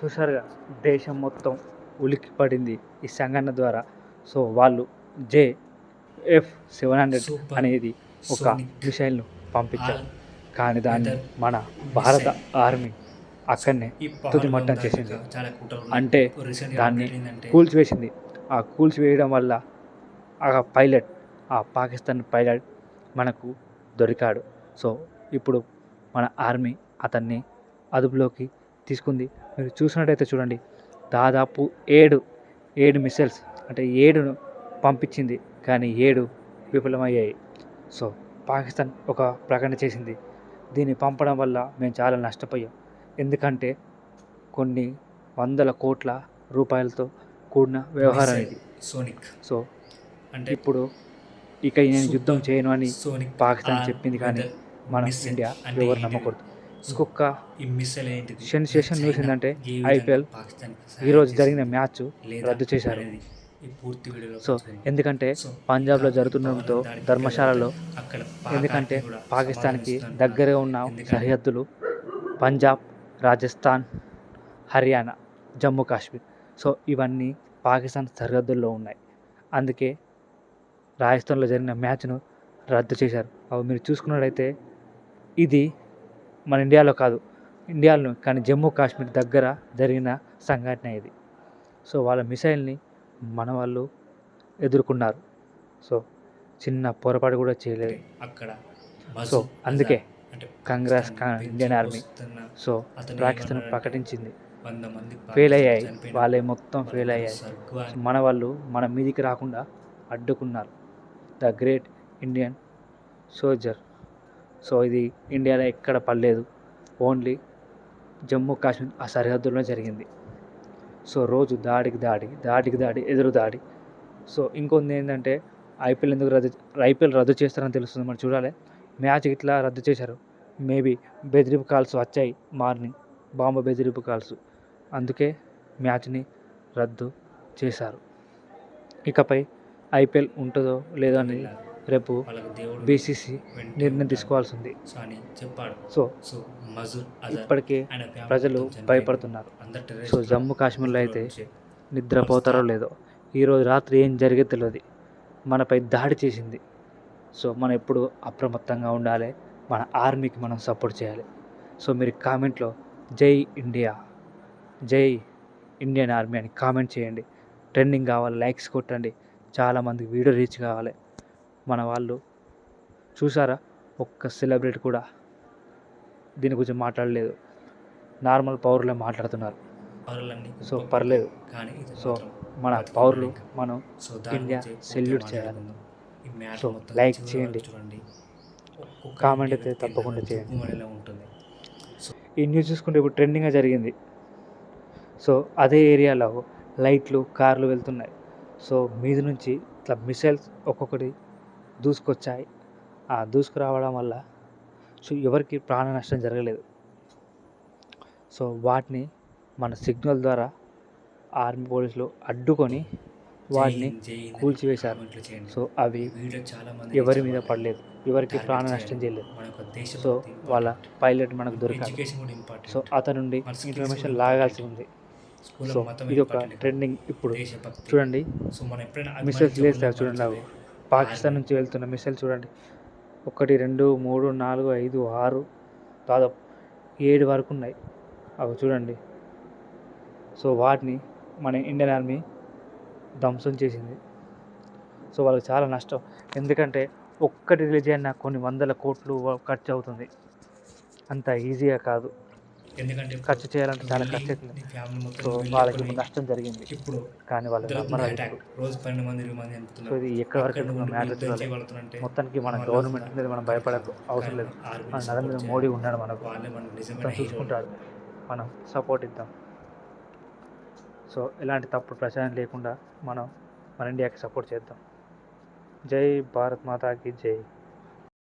చూసారుగా దేశం మొత్తం ఉలిక్కి పడింది ఈ సంఘటన ద్వారా. సో వాళ్ళు జే ఎఫ్ సెవెన్ హండ్రెడ్ అనేది ఒక మిసైల్ను పంపించారు. కానీ దాన్ని మన భారత. ఆర్మీ అక్కడనే ఈ తుది పహాడ్లో మట్టం దాకా చేసింది. అంటే దాన్ని కూల్చివేసింది ఆ కూల్చివేయడం వల్ల ఆ పైలట్ ఆ పాకిస్తాన్ పైలట్ మనకు దొరికాడు. సో ఇప్పుడు మన ఆర్మీ అతన్ని అదుపులోకి తీసుకుంది. మీరు చూసినట్టయితే చూడండి. దాదాపు ఏడు ఏడు మిసైల్స్ అంటే ఏడును పంపించింది. కానీ ఏడు విఫలమయ్యాయి. సో పాకిస్తాన్ ఒక ప్రకటన చేసింది. దీన్ని పంపడం వల్ల మేము చాలా నష్టపోయాం. ఎందుకంటే కొన్ని వందల కోట్ల రూపాయలతో కూడిన వ్యవహారం ఇది. సోనిక్. సో అంటే ఇప్పుడు ఇక నేను యుద్ధం చేయను అని సోనిక్ పాకిస్తాన్ చెప్పింది కానీ మన ఇండియా అంటే ఎవరు? నమ్మకూడదు. ఏంటిది? సెన్సేషన్ న్యూస్ ఏంటంటే ఐపీఎల్ పాకిస్తాన్కి ఈ సహాయం రోజు చేసింది? జరిగిన మ్యాచ్ రద్దు చేశారు. సో. ఎందుకంటే పంజాబ్లో దాడికి ధర్మశాలలో ఎందుకంటే పాకిస్తాన్కి దగ్గరగా ఉన్న సరిహద్దులు పంజాబ్ రాజస్థాన్ హర్యానా జమ్మూ కాశ్మీర్. సో ఇవన్నీ పాకిస్తాన్ సరిహద్దుల్లో ఉన్నాయి. అందుకే రాజస్థాన్లో జరిగిన మ్యాచ్ను రద్దు చేశారు. అవి మీరు చూసుకున్నట్టయితే ఇది మన ఇండియాలో కాదు ఇండియాలో కానీ జమ్మూ కాశ్మీర్ దగ్గర జరిగిన సంఘటన ఇది. సో వాళ్ళ మిసైల్ని మన వాళ్ళు ఎదుర్కొన్నారు. సో చిన్న పొరపాటు కూడా చేయలేదు. అక్కడ సో అందుకే Congress Indian army. So Pakistan ప్రకటించింది. ఫెయిల్ అయ్యాయి. వాళ్ళే మొత్తం ఫెయిల్ అయ్యాయి. మన వాళ్ళు మన మీదికి రాకుండా అడ్డుకున్నారు. The great Indian soldier. So ఇది ఇండియాలో ఎక్కడ పడలేదు. ఓన్లీ జమ్మూ కాశ్మీర్ ఆ సరిహద్దులో జరిగింది. సో రోజు దాడికి దాడి దాడికి దాడి ఎదురు దాడి. సో ఇంకొంది ఏంటంటే ఐపీఎల్ ఎందుకు రద్దు ఐపీఎల్ రద్దు చేస్తారని తెలుస్తుంది మనం చూడాలి. మ్యాచ్ ఇట్లా రద్దు చేశారు. మేబీ బెదిరింపు కాల్స్ వచ్చాయి మార్నింగ్ బాంబు బెదిరింపు కాల్స్. అందుకే మ్యాచ్ని రద్దు చేశారు. ఇకపై ఐపీఎల్ ఉంటుందో లేదో అని రేపు బీసీసీ నిర్ణయం ఉంటాడు. తీసుకోవాల్సింది. సో ఇప్పటికే ప్రజలు. భయపడుతున్నారు. సో జమ్మూ కాశ్మీర్లో అయితే నిద్రపోతారో లేదో ఈరోజు రాత్రి ఏం జరిగే తెలియదు మనపై దాడి చేసింది. సో మనం ఎప్పుడు అప్రమత్తంగా ఉండాలి. మన ఆర్మీకి మనం సపోర్ట్ చేయాలి. సో మీరు కామెంట్లో జై ఇండియా జై ఇండియన్ ఆర్మీ అని కామెంట్ చేయండి. ట్రెండింగ్ కావాలి లైక్స్ కొట్టండి. చాలామందికి వీడియో రీచ్ కావాలి. మన వాళ్ళు. చూసారా ఒక్క సెలబ్రిటీ కూడా దీని గురించి మాట్లాడలేదు. నార్మల్ పౌరులే మాట్లాడుతున్నారు. సో పర్లేదు. సో మన పౌరులు. మనం ఇండియా సెల్యూట్ చేయాలి. సో లైక్ చేయండి. చూడండి కామెంట్ అయితే తప్పకుండా చేయండి. ఈ న్యూస్ చూసుకుంటే ఇప్పుడు ట్రెండింగ్గా జరిగింది. సో అదే ఏరియాలో లైట్లు కార్లు వెళ్తున్నాయి. సో మీది నుంచి ఇట్లా మిసైల్స్ ఒక్కొక్కటి దూసుకొచ్చాయి. ఆ దూసుకురావడం వల్ల సో ఎవరికి ప్రాణ నష్టం జరగలేదు. సో వాటిని మన సిగ్నల్ ద్వారా ఆర్మీ పోలీసులు అడ్డుకొని వాటిని కూల్చివేశారు. సో అవి ఎవరి మీద పడలేదు. ఎవరికి ప్రాణ. నష్టం చేయలేదు. సో వాళ్ళ. పైలట్ మనకు దొరికాడు ఇంపార్టెంట్ సో అతని నుండి ఇన్ఫర్మేషన్ లాగాల్సి. ఉంది. సో ఇది ఒక. ట్రెండింగ్ ఇప్పుడు. చూడండి. సో మనం ఎప్పుడైనా మిసైల్స్ అభిమానించే లేస్తారు వాళ్ళని చూడండి. పాకిస్తాన్ నుంచి వెళ్తున్న మిసైల్ చూడండి. ఒకటి రెండు మూడు నాలుగు ఐదు ఆరు దాదాపు ఏడు వరకు ఉన్నాయి. అవి చూడండి. సో వాటిని మన ఇండియన్ ఆర్మీ ధ్వంసం చేసింది. సో వాళ్ళకి చాలా నష్టం. ఎందుకంటే ఒక్కటి రిలీజ్ అయినా కొన్ని వందల కోట్లు ఖర్చు అవుతుంది. అంత ఈజీగా కాదు. ఎందుకంటే ఖర్చు చేయాలంటే చాలా ఖర్చు అవుతుంది. సో వెళ్ళి వాళ్ళకి నష్టం జరిగింది. ఇప్పుడు కానీ వాళ్ళు. రోజు పన్నెండు మంది ఇరవై మంది సో ఇది ఎక్కడి వరకు మ్యాటర్ మొత్తానికి మన గవర్నమెంట్ మీద మనం భయపడకు అవసరం లేదు. మన నరేంద్ర. మోడీ ఉన్నాడు మనకు. చూసుకుంటాడు. మనం సపోర్ట్ ఇద్దాం. సో ఎలాంటి తప్పుడు ప్రచారం లేకుండా మనం మన ఇండియాకి సపోర్ట్ చేద్దాం. జై భారత్ మాతాకి జై.